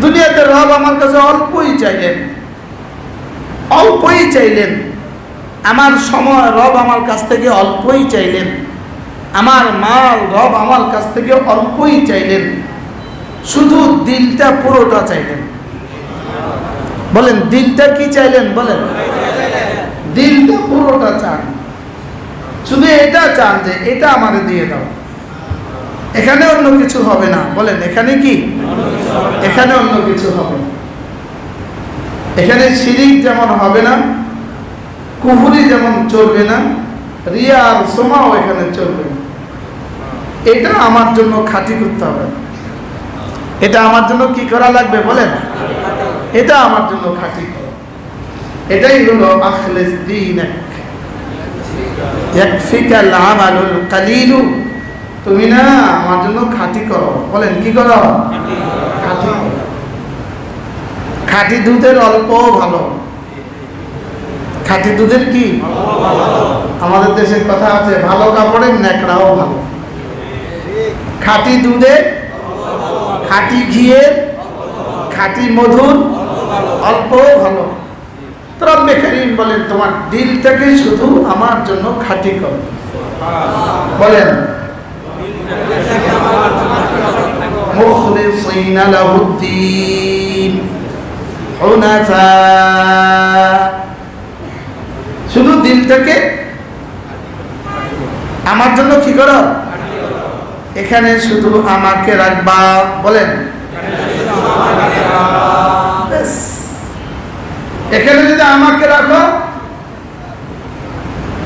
দুনিয়াতে রব আমার কাছে অল্পই চাইলেন। অল্পই চাইলেন। আমার সময় রব আমার কাছ থেকে অল্পই চাইলেন। আমার মাল রব আমার কাছ থেকে অল্পই চাইলেন। শুধু দিলটা পুরোটা চাইলেন। বলেন, দিলটা কি চাইলেন? বলেন। দিলটা পুরোটা চান। শুধু এটা চান যে এটা আমারে দিয়ে দাও। এখানে অন্য কিছু হবে না। বলেন, এখানে কি? এখানে অন্য কিছু হবে। এখানে শিরিক যেমন হবে না কুহুরি যেমন চলবে না, রিয়া আর সোমাও এখানে চলবে না। এটা আমার জন্য খাঁটি করতে হবে। এটা আমার জন্য কি করা লাগবে বলেন? এটা আমার জন্য খাঁটি এটাই হলো আখলেস দিন ইয়াকফিকাল আমালুল কালিলু। তুমি না আমার জন্য খাঁটি করো। বলেন কি করো? খাঁটি। দুধের অল্প ভালো। খাঁটি দুধের কি? আমাদের দেশের কথা আছে ভালো কাপড়ের ন্যাকড়াও ভালো। খাঁটি দুধের খাঁটি ঘিয়ের খাঁটি মধুর অল্প ভালো। রব্বে করিম বলেন তোমার দিলটাকে শুধু আমার জন্য খাঁটি করো। বলেন مخلصين له الدين حنفاء শুধু দিলটাকে আমার জন্য কি করো এখানে শুধু আমাকে রাখবা বলেন ব্যাস। এখানে যদি আমাকে রাখো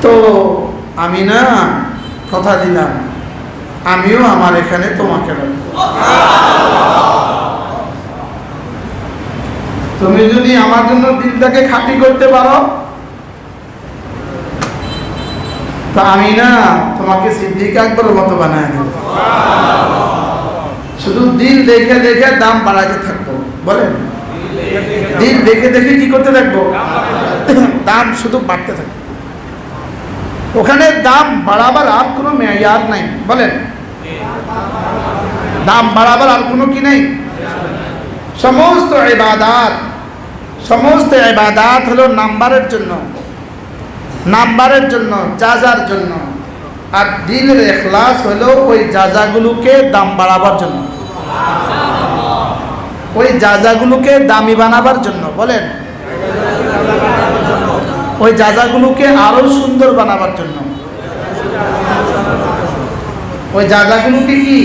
তো আমি না কথা দিলাম আমিও আমার এখানে তোমাকে তুমি যদি আমার জন্য দিলটাকে খাঁটি করতে পারো, তা আমি না তোমাকে সিদ্দিক আকবরের মতো বানায় দেব শুধু দিল দেখে দেখে দাম বাড়াতে থাকব, বলেন? দিল দেখে দেখে কি করতে থাকব? দাম শুধু বাড়তে থাকবে। ওখানে দাম বাড়াবার আর কোনো মেয়ার নাই, বলেন? দাম বাড়াবার আর কোনো কি নেই? সমস্ত ইবাদাত সমস্ত ইবাদাত হলো নাম্বারের জন্য নাম্বারের জন্য যাজার জন্য। আর দিলের এখলাস হলো ওই যাজাগুলোকে দাম বাড়াবার জন্য। ওই যাজাগুলোকে দামি বানাবার জন্য, বলেন। ওই যাজাগুলোকে আরও সুন্দর বানাবার জন্য। ওই জায়গাগুলোকে কি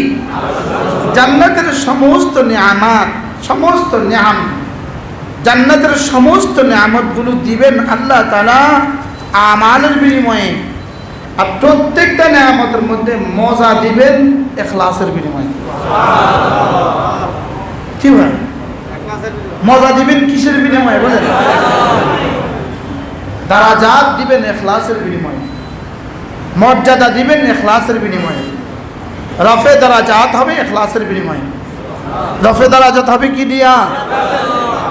জান্নাতের সমস্ত নিয়ামাত, সমস্ত নিয়াম, জান্নাতের সমস্ত নিয়ামতগুলো দিবেন আল্লাহ তালা আমালের বিনিময়ে। আর প্রত্যেকটা নিয়ামতের মধ্যে মজা দিবেন এখলাসের বিনিময়ে। কি ভাই? মজা দিবেন কিসের বিনিময়ে বলেন? দারাজাত দিবেন এখলাসের বিনিময়ে। মর্যাদা দিবেন এখলাসের বিনিময়ে। রফে দারাজাত হবে এখলাসের বিনিময়ে। রফে দারাজাত হবে কি দিয়া?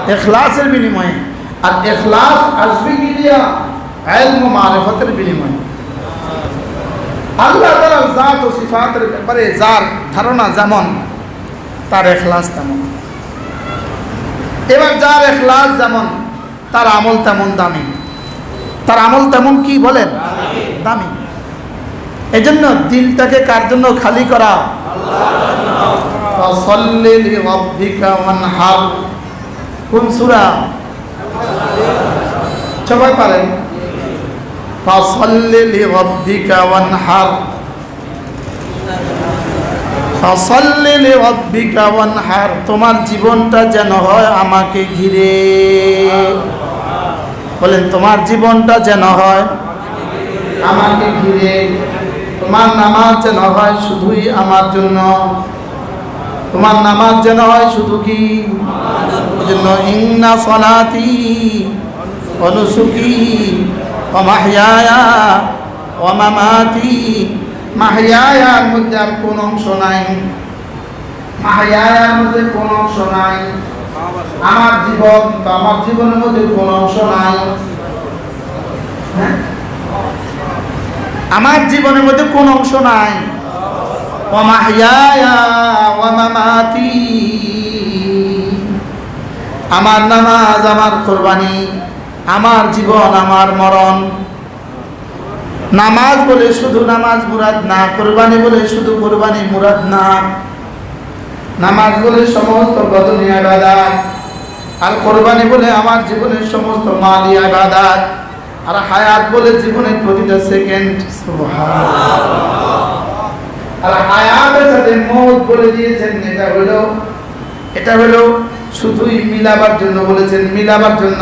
এখলাসের বিনিময়ে। আর এখলাস আসবে কি দিয়া? এলম বিনিময়ে। আল্লাহ তালার জাত ও সিফাতের ব্যাপারে যার ধারণা যেমন, তার এখলাস তেমন। এবার যার এখলাস যেমন, তার আমল তেমন দামি। তার আমল তেমন কি বলেন? দামি। এজন্য দিলটাকে কার জন্য খালি করা? সবাই পারেন। তোমার জীবনটা যেন হয় আমাকে ঘিরে। বলেন, তোমার জীবনটা যেন হয় আমাকে ঘিরে। তোমার নামাজ যেন হয় শুধুই আমার জন্য। তোমার নামাজ যেন হয় শুধু কি? জন্য অনুসুকি অমাহিয়ায়া মধ্যে মধ্যে আমার জীবন তো আমার জীবনের মধ্যে কোন অংশ নাই। হ্যাঁ? আমার জীবনের মধ্যে কোন অংশ নাই। আমার নামাজ, আমার কোরবানি, আমার জীবন, আমার মরণ। নামাজ বলে শুধু নামাজ মুরাদ না, কোরবানি বলে শুধু কোরবানি মুরাদ না। নামাজ বলে সমস্ত বদনী আবাদাত। আর কোরবানি বলে আমার জীবনের সমস্ত মালি আবাদাত। আর হায়াত বলে জীবনের প্রতিটা সেকেন্ড আর হায়াতের সাথে মৌত বলে দিয়েছেন, এটা হলো এটা হলো শুধুই মিলাবার জন্য বলেছেন, মিলাবার জন্য।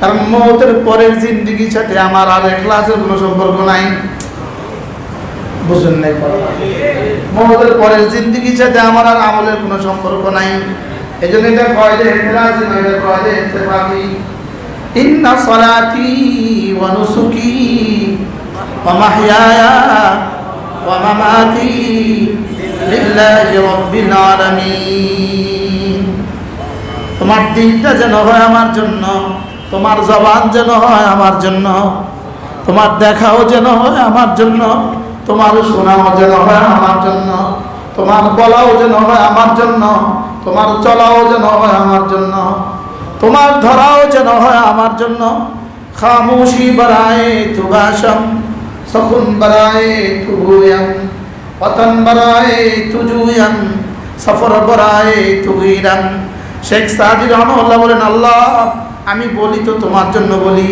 কারণ মৌতের পরের জিন্দিগির সাথে আমার আর এখলাসের কোনো সম্পর্ক নাই। বুঝুন নাই পরের জিন্দিগির সাথে আমার আর আমলের কোনো সম্পর্ক নাই। এই জন্য এটা কয় যে এটা কয় যে নুসুকি ওয়া মাহইয়ায়া ওয়া মামাতি লিল্লাহি রাব্বিল আলামিন। তোমার দিনটা যেন হয় আমার জন্য, তোমার জবান যেন হয় আমার জন্য, তোমার দেখাও যেন হয় আমার জন্য, তোমার শোনাও যেন হয় আমার জন্য, তোমার বলাও যেন হয় আমার জন্য, তোমার চলাও যেন হয় আমার জন্য। তোমার ধরাও যেন হয় আমার জন্য। খামুশি বাড়ায় তুবাসম সকুন বাড়ায় তুগুয়াম পতন বাড়ায় তুজুয়াম, সফর বাড়ায় তুগিরাম। শেখ সাদি রহমাল্লাহ বলেন, আল্লাহ, আমি বলি তো তোমার জন্য বলি।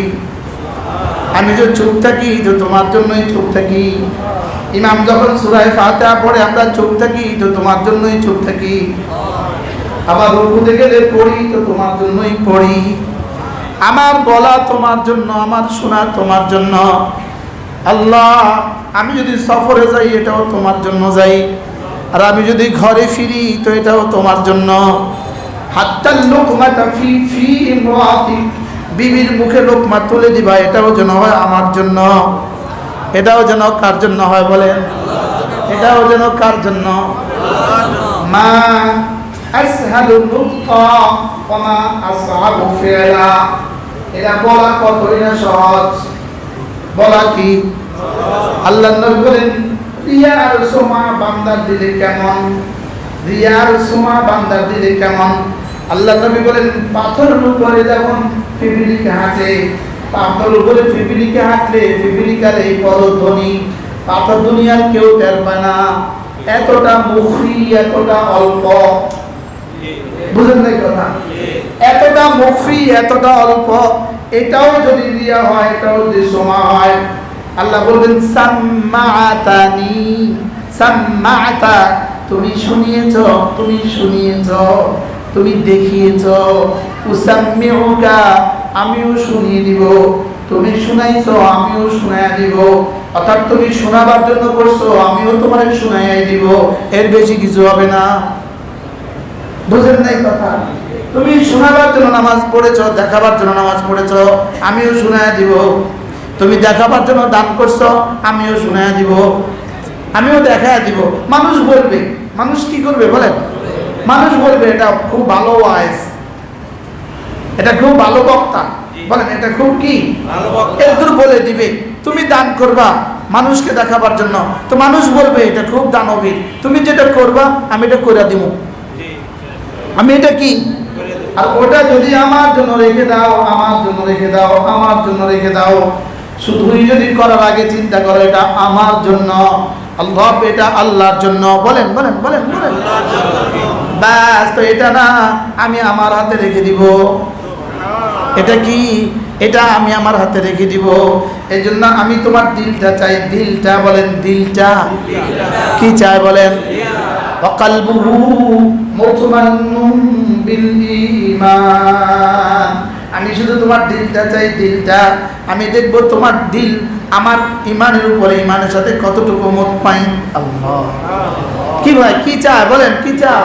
আমি যে চুপ থাকি, তো তোমার জন্যই চুপ থাকি। ইমাম যখন সুরায় ফাতেহা পড়ে, আমরা চুপ থাকি, তো তোমার জন্যই চুপ থাকি। আবার রুকুতে গেলে পড়ি তো তোমার জন্যই পড়ি। আমার বলা তোমার জন্য, আমার শোনা তোমার জন্য। আল্লাহ, আমি যদি সফরে যাই, এটাও তোমার জন্য যাই। আর আমি যদি ঘরে ফিরি, তো এটাও তোমার জন্য। হাত্তাল লোকমাতা ফি ফি বিবির মুখে লোকমা তুলে দিবা, এটাও যেন হয় আমার জন্য। এটাও যেন কার জন্য হয় বলেন? এটাও যেন কার জন্য? মা আসহালু নুতকা ওয়া মা আসহাবু ফিলা এটা বলা কতই না সহজ বলা কি আল্লাহ নবী বলেন রিয়ার সোমা বান্দার দিলে কেমন? রিয়ার সোমা বান্দার দিলে কেমন? আল্লাহ নবী বলেন পাথরের উপরে যেমন পিপিলিকে হাঁটে পাথর উপরে পিপিলিকে হাঁটলে পিপিলিকার এই পদধ্বনি পাথর দুনিয়ার কেউ টের পায় না। এতটা মুখী, এতটা অল্প বুঝেন নাই কথা? এতটা মুখী এতটা অল্প, এটাও যদি রিয়া হয়, এটাও যদি সোমা হয়, আল্লাহ বলবেন সাম্মাতানি সাম্মাতা তুমি শুনিয়েছ তুমি শুনিয়েছ, তুমি দেখিয়েছ, উসাম্মিউকা, আমিও শুনিয়ে দিব, তুমি শুনাইছো, আমিও শুনাইয়া দিব, অর্থাৎ তুমি শোনাবার জন্য করছ, আমিও তোমার শুনাইয়াই দিব, এর বেশি কিছু হবে না। বুঝেন নাই কথা। তুমি শোনাবার জন্য নামাজ পড়েছ দেখাবার জন্য নামাজ পড়েছ আমিও শুনাইয়া দিব। তুমি দেখাবার জন্য দান করছ আমিও শুনাইয়া দিব। আমিও দেখাইয়া দিব। মানুষ বলবে মানুষ কি করবে বলেন? মানুষ বলবে এটা খুব ভালো ওয়াইস এটা খুব ভালো বক্তা। বলেন এটা খুব কি? এরকম বলে দিবে তুমি দান করবা মানুষকে দেখাবার জন্য। তো মানুষ বলবে এটা খুব দানবীর। তুমি যেটা করবা আমি এটা করে দিব আমি এটা কি? আর ওটা যদি আমার জন্য রেখে দাও, আমার জন্য রেখে দাও, আমার জন্য রেখে দাও। শুধুই যদি করার আগে চিন্তা করো, এটা আমার জন্য। আল্লাহ এটা আল্লাহর জন্য। বলেন বলেন বলেন বলেন। ব্যাস, তো এটা না, আমি আমার হাতে রেখে দিব। এটা কি? এটা আমি আমার হাতে রেখে দিব। এই জন্য আমি তোমার দিলটা চাই। দিলটা বলেন, দিলটা। কি চাই বলেন? মুতমান্নু বিল আমি শুধু তোমার দিলটা চাই, দিলটা। আমি দেখব তোমার দিল আমার ইমানের উপরে ইমানের সাথে কতটুকু মত পাই। আল্লাহ। কি ভাই, কি চায় বলেন, কি চাহ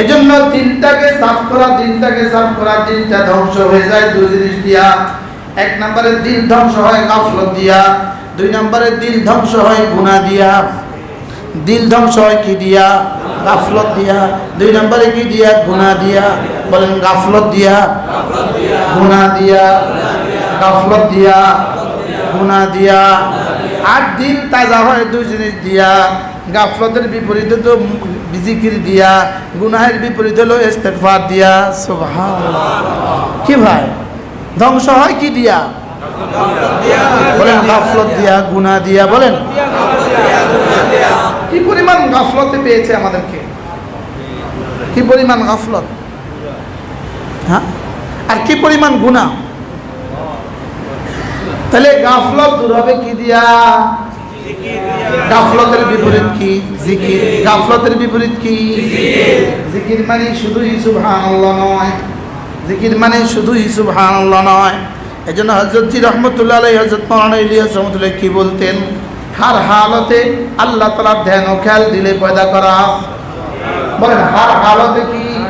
এই জন্য দিলটাকে সাফ করা, দিলটাকে সাফ করা, দিলটা ধ্বংস হয়ে যায় দুই জিনিস দিয়া। এক নম্বরে দিল ধ্বংস হয় গাফলত দিয়া, দুই নম্বরে দিল ধ্বংস হয় গুণা দিয়া। দিল ধ্বংস হয় কি দিয়া? গাফলত দিয়া। দুই নম্বরে কি দিয়া? গুণা দিয়া। বলেন, গাফলত দিয়া। গুণা দিয়া। গাফলত দিয়া। গুণা দিয়া। আর দিন তাজা হয় দুই জিনিস দিয়া। গাফলতের বিপরীতে তো বিজিকির দিয়া। গুনাহের বিপরীতে হলো ইস্তেগফার দিয়া। সুবহানাল্লাহ। কি ভাই? ধ্বংস হয় কি দিয়া? বলেন, গাফলত দিয়া গুনাহ দিয়া। বলেন গাফলতে পেয়েছে আমাদেরকে। কি পরিমাণ গাফলত? হ্যাঁ? আর কি পরিমাণ গুনাহ? তাহলে গাফলত দূর হবে কি দিয়া? গাফলতের বিপরীত কি? জিকির। গাফলতের বিপরীত কি? জিকির মানে শুধু শুধুই সুবহানাল্লাহ নয়। জিকির মানে শুধু শুধুই সুবহানাল্লাহ নয়। এই জন্য হজরতজি রহমতুল্লাহ আলাই হজরত মৌলানা ইলিয়াস রহমতুল্লাহ কি বলতেন? হার হালতে আল্লাহ তালার ধ্যান ও খেয়াল দিলে পয়দা করা। বলেন, হার হালতে কি?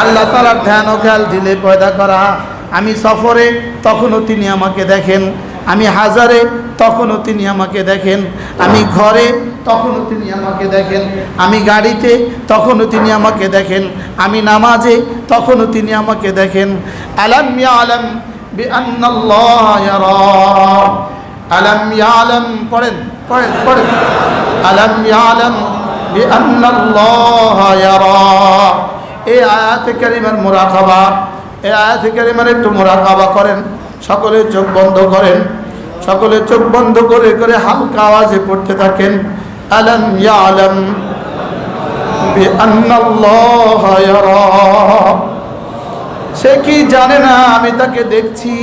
আল্লাহ তালার ধ্যান ও খেয়াল দিলে পয়দা করা। আমি সফরে তখনও তিনি আমাকে দেখেন। আমি হাজারে তখনও তিনি আমাকে দেখেন। আমি ঘরে তখনও তিনি আমাকে দেখেন। আমি গাড়িতে তখনও তিনি আমাকে দেখেন। আমি নামাজে তখনও তিনি আমাকে দেখেন। আলাম আলম আলম আলম পড়েন পড়েন পড়েন। আলম আলম এই আয়াত কারিমার মোরাকাবা এই আয়াত কারিমার একটু মোরাকাবা করেন সকলে চোখ বন্ধ করেন সকলে চোখ বন্ধ করে করে হালকা আওয়াজে পড়তে থাকেন। আলম ইয়া আলম সে কি জানে না, আমি তাকে দেখছি।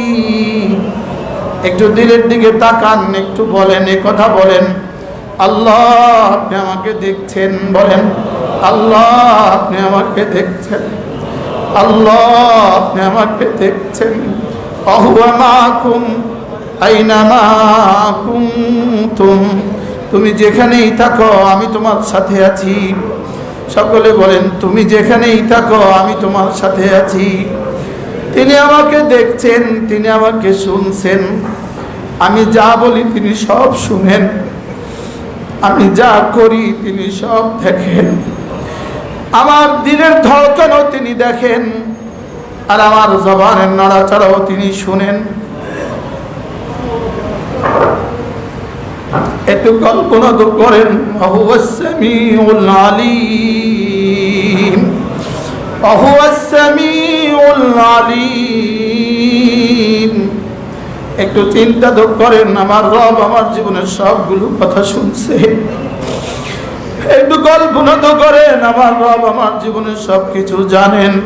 একটু দিলের দিকে তাকান, একটু বলেন, এ কথা বলেন। আল্লাহ, আপনি আমাকে দেখছেন বলেন। আল্লাহ, আপনি আমাকে দেখছেন। আল্লাহ, আপনি আমাকে দেখছেন। তুমি যেখানেই থাকো, আমি তোমার সাথে আছি। সকলে বলেন, তুমি যেখানেই থাকো, আমি তোমার সাথে আছি। তিনি আমাকে দেখছেন, তিনি আমাকে শুনছেন। আমি যা বলি তিনি সব শুনেন। আমি যা করি তিনি সব দেখেন। আমার দিনের ধড়কনও তিনি দেখেন আর আমার জবানের নড়াচড়াও তিনি শুনেন। একটু কল্পনা তো করেন আলিম। অহুয়াসামিউল একটু চিন্তা করেন, আমার রব আমার জীবনের সবগুলো কথা শুনছে। একটু কল্পনা তো করেন, আমার রব আমার জীবনের সব কিছু জানেন।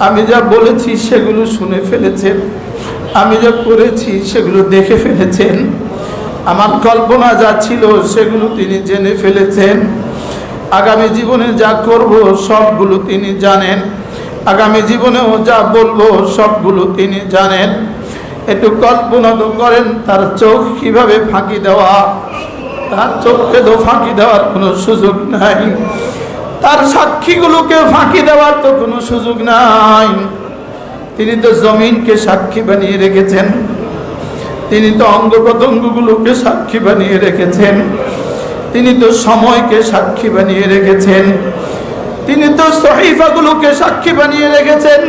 আমি যা বলেছি সেগুলো শুনে ফেলেছেন। আমি যা করেছি সেগুলো দেখে ফেলেছেন। আমার কল্পনা যা ছিল সেগুলো তিনি জেনে ফেলেছেন। আগামী জীবনে যা করব সবগুলো তিনি জানেন। আগামী জীবনেও যা বলব সবগুলো তিনি জানেন। একটু কল্পনা তো করেন, তার চোখ কীভাবে ফাঁকি দেওয়া? তার চোখকে তো ফাঁকি দেওয়ার কোনো সুযোগ নাই। তার সাক্ষীগুলোকে ফাঁকি দেওয়ার তো কোনো সুযোগ নাই। তিনি তো জমিনকে সাক্ষী বানিয়ে রেখেছেন। তিনি তো অঙ্গ প্রত্যঙ্গগুলোকে সাক্ষী বানিয়ে রেখেছেন। তিনি তো সময়কে সাক্ষী বানিয়ে রেখেছেন। তিনি তো সহিফাগুলোকে সাক্ষী বানিয়ে রেখেছেন।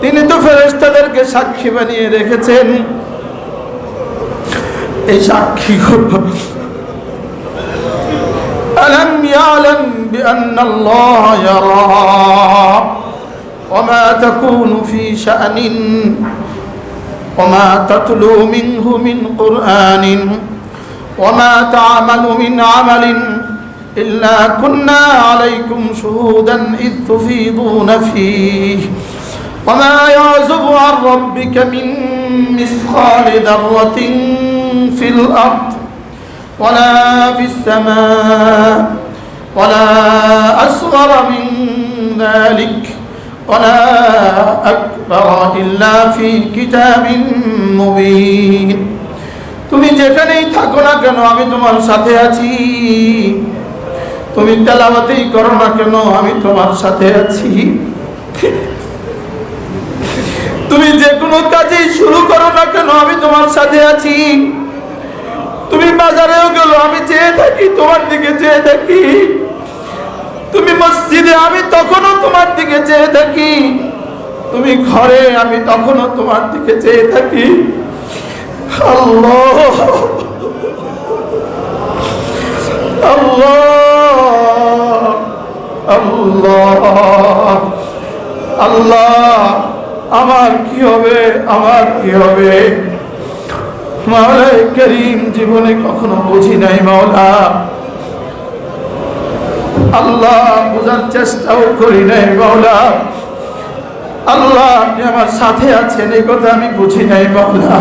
তিনি তো ফেরেস্তাদেরকে সাক্ষী বানিয়ে রেখেছেন এই সাক্ষীগুলো ألم يعلم بأن الله يرى وما تكون في شأن وما تتلو منه من قرآن وما تعمل من عمل إلا كنا عليكم شهودا إذ تفيضون فيه وما يعزب عن ربك من مثقال ذرة في الأرض ولا في السماء ولا أصغر من ذلك ولا أكبر إلا في كتاب مبين তুমি যেখানেই থাকো না কেন আমি তোমার সাথে আছি তুমি তেলাওয়াতেই করো না কেন আমি তোমার সাথে আছি তুমি যে কোনো কাজেই শুরু করো না কেন, আমি তোমার সাথে আছি। তুমি বাজারেও গেলো, আমি চেয়ে থাকি, তোমার দিকে চেয়ে থাকি। তুমি মসজিদে, আমি তখনও তোমার দিকে চেয়ে থাকি। তুমি ঘরে, আমি তখনও তোমার দিকে চেয়ে থাকি। আল্লাহ। আল্লাহ। আল্লাহ। আল্লাহ। আমার কি হবে? আমার কি হবে? মাওলা করিম জীবনে কখনো বুঝি নাই মাওলা। আল্লাহ বোঝার চেষ্টাও করি নাই মাওলা। আল্লাহ আপনি আমার সাথে আছেন, এই কথা আমি বুঝি নাই মাওলা।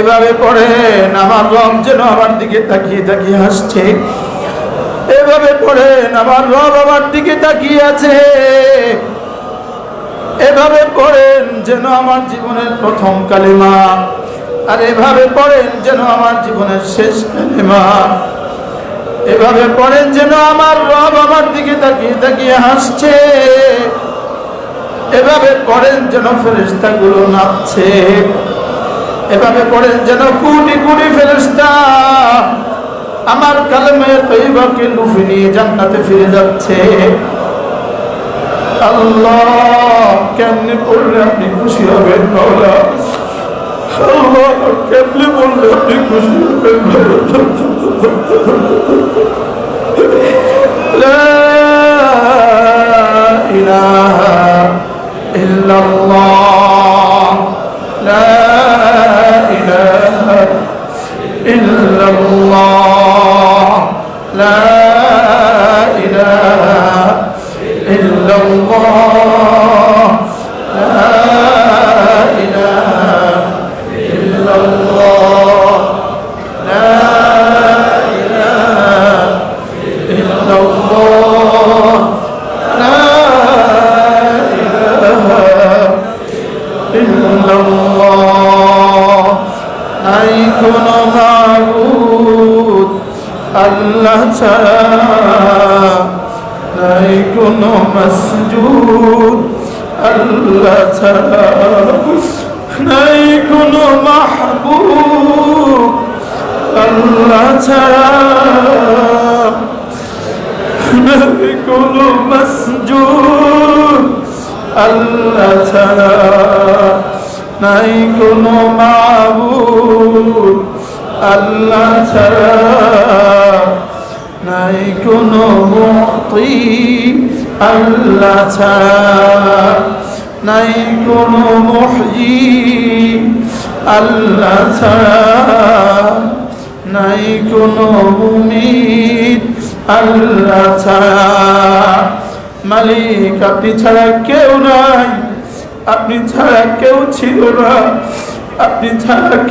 এভাবে পড়েন আমার রব যেন আমার দিকে তাকিয়ে তাকিয়ে হাসছে এভাবে পড়েন আমার রব আমার দিকে তাকিয়ে আছে। এভাবে পড়েন যেন আমার জীবনের প্রথম কালিমা। আর এভাবে পড়েন যেন আমার জীবনের শেষ কালিমা। এভাবে পড়েন যেন আমার রব আমার দিকে তাকিয়ে তাকিয়ে হাসছে এভাবে পড়েন যেন ফেরেস্তা গুলো নাচছে। এভাবে পড়েন যেন কোটি কোটি ফেরেস্তা আমার কালেমে তৈবাকে লুফে নিয়ে জান্নাতে ফিরে যাচ্ছে। আল্লাহ, কেমনি পড়লে আপনি খুশি হবেন আল্লাহ, কেমনে আপনি খুশি হবেন আল্লাহ ছাড়া নাই কোনো মসজুদ। আল্লাহ ছাড়া নাই কোনো মাহবুব। আল্লাহ ছাড়া নাই কোনো মসজুদ। আল্লাহ ছাড়া নাই কোনো মাবুদ আল্লাহ ছাড়া নাই কোনো মুক্তি আল্লাহ ছাড়া। নাই কোনো মুহি আল্লাহ ছাড়া। নাই কোনো মুমিত আল্লাহ ছাড়া। মালিক, আপনি ছাড়া কেউ নাই, আপনি ছাড়া কেউ ছিল না, আপনি ছাড়া